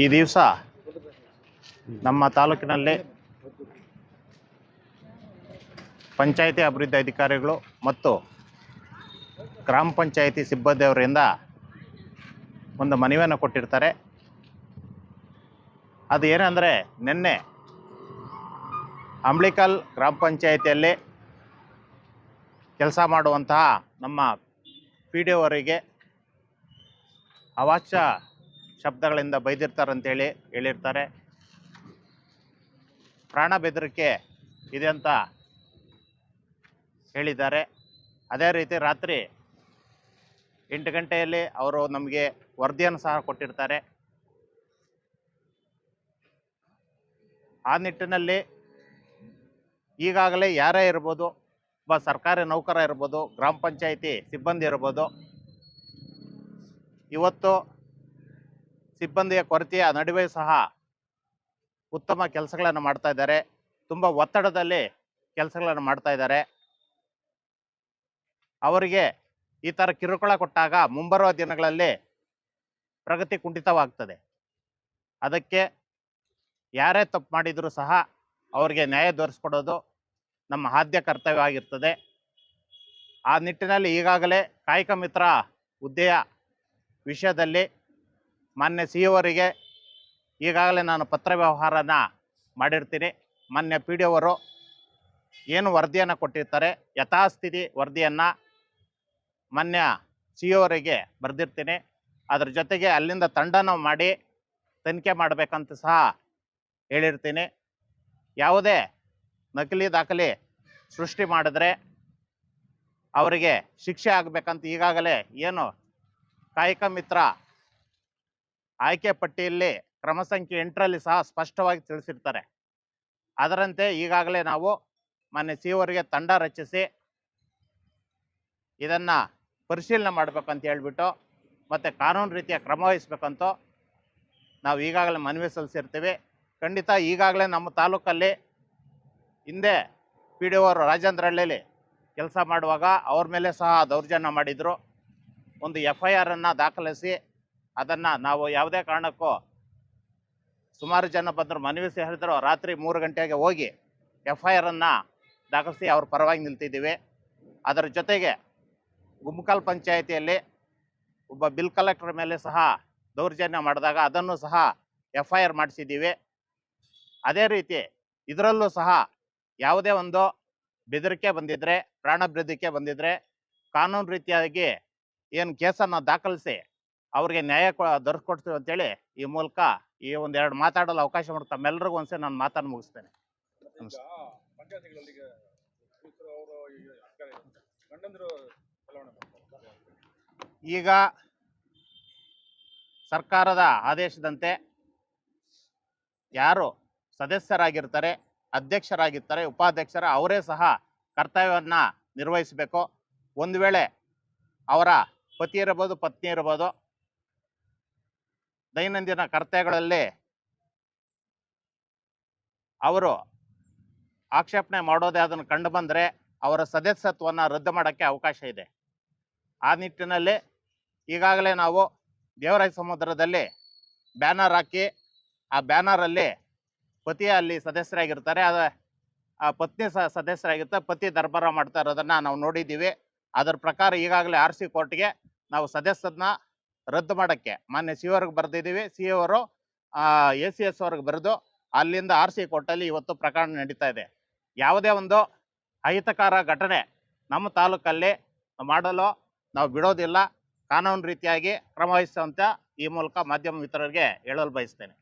ಈ ದಿವಸ ನಮ್ಮ ತಾಲೂಕಿನಲ್ಲಿ ಪಂಚಾಯಿತಿ ಅಭಿವೃದ್ಧಿ ಅಧಿಕಾರಿಗಳು ಮತ್ತು ಗ್ರಾಮ ಪಂಚಾಯಿತಿ ಸಿಬ್ಬಂದಿಯವರಿಂದ ಒಂದು ಮನವಿಯನ್ನು ಕೊಟ್ಟಿರ್ತಾರೆ. ಅದು ಏನಂದರೆ ನಿನ್ನೆ ಅಂಬ್ಲಿಕಲ್ ಗ್ರಾಮ ಪಂಚಾಯಿತಿಯಲ್ಲಿ ಕೆಲಸ ಮಾಡುವಂತಹ ನಮ್ಮ ಪಿ ಡಿ ಅವರಿಗೆ ಅವಾಚ್ಯ ಶಬ್ದಗಳಿಂದ ಬೈದಿರ್ತಾರಂತೇಳಿ ಹೇಳಿರ್ತಾರೆ. ಪ್ರಾಣ ಬೆದರಿಕೆ ಇದೆ ಅಂತ ಹೇಳಿದ್ದಾರೆ. ಅದೇ ರೀತಿ ರಾತ್ರಿ ಎಂಟು ಗಂಟೆಯಲ್ಲಿ ಅವರು ನಮಗೆ ವರದಿಯನ್ನು ಸಹ ಕೊಟ್ಟಿರ್ತಾರೆ. ಆ ನಿಟ್ಟಿನಲ್ಲಿ ಈಗಾಗಲೇ ಯಾರೇ ಇರ್ಬೋದು, ಒಬ್ಬ ಸರ್ಕಾರಿ ನೌಕರ ಇರ್ಬೋದು, ಗ್ರಾಮ ಪಂಚಾಯಿತಿ ಸಿಬ್ಬಂದಿ ಇರ್ಬೋದು, ಇವತ್ತು ಸಿಬ್ಬಂದಿಯ ಕೊರತೆಯ ನಡುವೆ ಸಹ ಉತ್ತಮ ಕೆಲಸಗಳನ್ನು ಮಾಡ್ತಾ ಇದ್ದಾರೆ. ತುಂಬ ಒತ್ತಡದಲ್ಲಿ ಕೆಲಸಗಳನ್ನು ಮಾಡ್ತಾ ಇದ್ದಾರೆ. ಅವರಿಗೆ ಈ ಥರ ಕಿರುಕುಳ ಕೊಟ್ಟಾಗ ಮುಂಬರುವ ದಿನಗಳಲ್ಲಿ ಪ್ರಗತಿ ಕುಂಠಿತವಾಗ್ತದೆ. ಅದಕ್ಕೆ ಯಾರೇ ತಪ್ಪು ಮಾಡಿದರೂ ಸಹ ಅವರಿಗೆ ನ್ಯಾಯ ದೊರೆಸ್ಕೊಡೋದು ನಮ್ಮ ಆದ್ಯ ಕರ್ತವ್ಯ ಆಗಿರ್ತದೆ. ಆ ನಿಟ್ಟಿನಲ್ಲಿ ಈಗಾಗಲೇ ಕಾಯಕ ಮಿತ್ರ ಹುದ್ದೆಯ ವಿಷಯದಲ್ಲಿ ಮಾನ್ಯ ಸಿ ಅವರಿಗೆ ಈಗಾಗಲೇ ನಾನು ಪತ್ರ ವ್ಯವಹಾರನ ಮಾಡಿರ್ತೀನಿ. ಮಾನ್ಯ ಪಿ ಡಿ ಅವರು ಏನು ವರದಿಯನ್ನು ಕೊಟ್ಟಿರ್ತಾರೆ, ಯಥಾಸ್ಥಿತಿ ವರದಿಯನ್ನು ಮಾನ್ಯ ಸಿ ಅವರಿಗೆ ಬರೆದಿರ್ತೀನಿ. ಅದ್ರ ಜೊತೆಗೆ ಅಲ್ಲಿಂದ ತಂಡನ ಮಾಡಿ ತನಿಖೆ ಮಾಡಬೇಕಂತ ಸಹ ಹೇಳಿರ್ತೀನಿ. ಯಾವುದೇ ನಕಲಿ ದಾಖಲೆ ಸೃಷ್ಟಿ ಮಾಡಿದ್ರೆ ಅವರಿಗೆ ಶಿಕ್ಷೆ ಆಗಬೇಕಂತ ಈಗಾಗಲೇ ಏನು ಕಾಯಕ ಮಿತ್ರ ಆಯ್ಕೆ ಪಟ್ಟಿಯಲ್ಲಿ ಕ್ರಮ ಸಂಖ್ಯೆ ಎಂಟರಲ್ಲಿ ಸಹ ಸ್ಪಷ್ಟವಾಗಿ ತಿಳಿಸಿರ್ತಾರೆ. ಅದರಂತೆ ಈಗಾಗಲೇ ನಾವು ಮಾನ್ಯ ಸಿ ತಂಡ ರಚಿಸಿ ಇದನ್ನು ಪರಿಶೀಲನೆ ಮಾಡಬೇಕಂತ ಹೇಳ್ಬಿಟ್ಟು ಮತ್ತು ಕಾನೂನು ರೀತಿಯ ಕ್ರಮ ವಹಿಸ್ಬೇಕಂತ ನಾವು ಈಗಾಗಲೇ ಮನವಿ ಸಲ್ಲಿಸಿರ್ತೀವಿ. ಖಂಡಿತ ಈಗಾಗಲೇ ನಮ್ಮ ತಾಲೂಕಲ್ಲಿ ಹಿಂದೆ ಪಿ ಡಿ ಅವರು ರಾಜೇಂದ್ರ ಹಳ್ಳಿಲಿ ಕೆಲಸ ಮಾಡುವಾಗ ಅವ್ರ ಮೇಲೆ ಸಹ ದೌರ್ಜನ್ಯ ಮಾಡಿದರು. ಒಂದು ಎಫ್ ಐ ಆರನ್ನು ದಾಖಲಿಸಿ ಅದನ್ನು ನಾವು ಯಾವುದೇ ಕಾರಣಕ್ಕೂ ಸುಮಾರು ಜನ ಬಂದರು, ಮನವಿ ಹೇಳಿದ್ರು ರಾತ್ರಿ ಮೂರು ಗಂಟೆಗೆ ಹೋಗಿ ಎಫ್ ಐ ಆರನ್ನು ದಾಖಲಿಸಿ ಅವ್ರ ಪರವಾಗಿ ನಿಲ್ತಿದ್ದೀವಿ. ಅದರ ಜೊತೆಗೆ ಗುಮ್ಕಲ್ ಪಂಚಾಯಿತಿಯಲ್ಲಿ ಒಬ್ಬ ಬಿಲ್ ಕಲೆಕ್ಟರ್ ಮೇಲೆ ಸಹ ದೌರ್ಜನ್ಯ ಮಾಡಿದಾಗ ಅದನ್ನು ಸಹ ಎಫ್ ಐ ಆರ್ ಮಾಡಿಸಿದ್ದೀವಿ. ಅದೇ ರೀತಿ ಇದರಲ್ಲೂ ಸಹ ಯಾವುದೇ ಒಂದು ಬೆದರಿಕೆ ಬಂದಿದ್ರೆ ಪ್ರಾಣ ಬೆದರಿಕೆ ಬಂದಿದ್ರೆ, ಕಾನೂನು ರೀತಿಯಾಗಿ ಏನು ಕೇಸನ್ನು ದಾಖಲಿಸಿ ಅವ್ರಿಗೆ ನ್ಯಾಯ ಕೊ ದೊರಕಿಕೊಡ್ತೀವಿ ಅಂತೇಳಿ ಈ ಮೂಲಕ ಈ ಒಂದೆರಡು ಮಾತಾಡಲು ಅವಕಾಶ ಮಾಡ್ತಾ ತಮ್ಮೆಲ್ಲರಿಗೂ ಒಂದ್ಸೆ ನಾನು ಮಾತನ್ನು ಮುಗಿಸ್ತೇನೆ. ಈಗ ಸರ್ಕಾರದ ಆದೇಶದಂತೆ ಯಾರು ಸದಸ್ಯರಾಗಿರ್ತಾರೆ ಅಧ್ಯಕ್ಷರಾಗಿರ್ತಾರೆ ಉಪಾಧ್ಯಕ್ಷರ ಅವರೇ ಸಹ ಕರ್ತವ್ಯವನ್ನು ನಿರ್ವಹಿಸಬೇಕು. ಒಂದು ವೇಳೆ ಅವರ ಪತಿ ಇರಬಹುದು ಪತ್ನಿ ಇರ್ಬೋದು ದೈನಂದಿನ ಕರ್ತವ್ಯಗಳಲ್ಲಿ ಅವರು ಆಕ್ಷೇಪಣೆ ಮಾಡೋದೇ ಅದನ್ನು ಕಂಡು ಬಂದರೆ ಅವರ ಸದಸ್ಯತ್ವವನ್ನು ರದ್ದು ಮಾಡೋಕ್ಕೆ ಅವಕಾಶ ಇದೆ. ಆ ನಿಟ್ಟಿನಲ್ಲಿ ಈಗಾಗಲೇ ನಾವು ದೇವರಾಯ ಸಮುದ್ರದಲ್ಲಿ ಬ್ಯಾನರ್ ಹಾಕಿ ಆ ಬ್ಯಾನರಲ್ಲಿ ಪತಿ ಅಲ್ಲಿ ಸದಸ್ಯರಾಗಿರ್ತಾರೆ. ಅದ ಆ ಪತ್ನಿ ಸಹ ಸದಸ್ಯರಾಗಿರ್ತಾರೆ. ಪತಿ ದರ್ಬಾರ ಮಾಡ್ತಾ ಇರೋದನ್ನು ನಾವು ನೋಡಿದ್ದೀವಿ. ಅದರ ಪ್ರಕಾರ ಈಗಾಗಲೇ ಆರ್ ಸಿ ಕೋರ್ಟ್ಗೆ ನಾವು ಸದಸ್ಯರನ್ನ ರದ್ದು ಮಾಡೋಕ್ಕೆ. ಮಾನ್ಯ ಸಿ ಅವ್ರಿಗೆ ಬರೆದಿದ್ದೀವಿ. ಸಿ ಅವರು ಎ ಸಿ ಎಸ್ ಅವ್ರಿಗೆ ಬರೆದು ಅಲ್ಲಿಂದ ಆರ್ ಸಿ ಕೋರ್ಟಲ್ಲಿ ಇವತ್ತು ಪ್ರಕರಣ ನಡೀತಾ ಇದೆ. ಯಾವುದೇ ಒಂದು ಅಹಿತಕರ ಘಟನೆ ನಮ್ಮ ತಾಲೂಕಲ್ಲಿ ಮಾಡಲು ನಾವು ಬಿಡೋದಿಲ್ಲ. ಕಾನೂನು ರೀತಿಯಾಗಿ ಕ್ರಮ ವಹಿಸುವಂತ ಈ ಮೂಲಕ ಮಾಧ್ಯಮ ಮಿತ್ರರಿಗೆ ಹೇಳಲು ಬಯಸ್ತೇನೆ.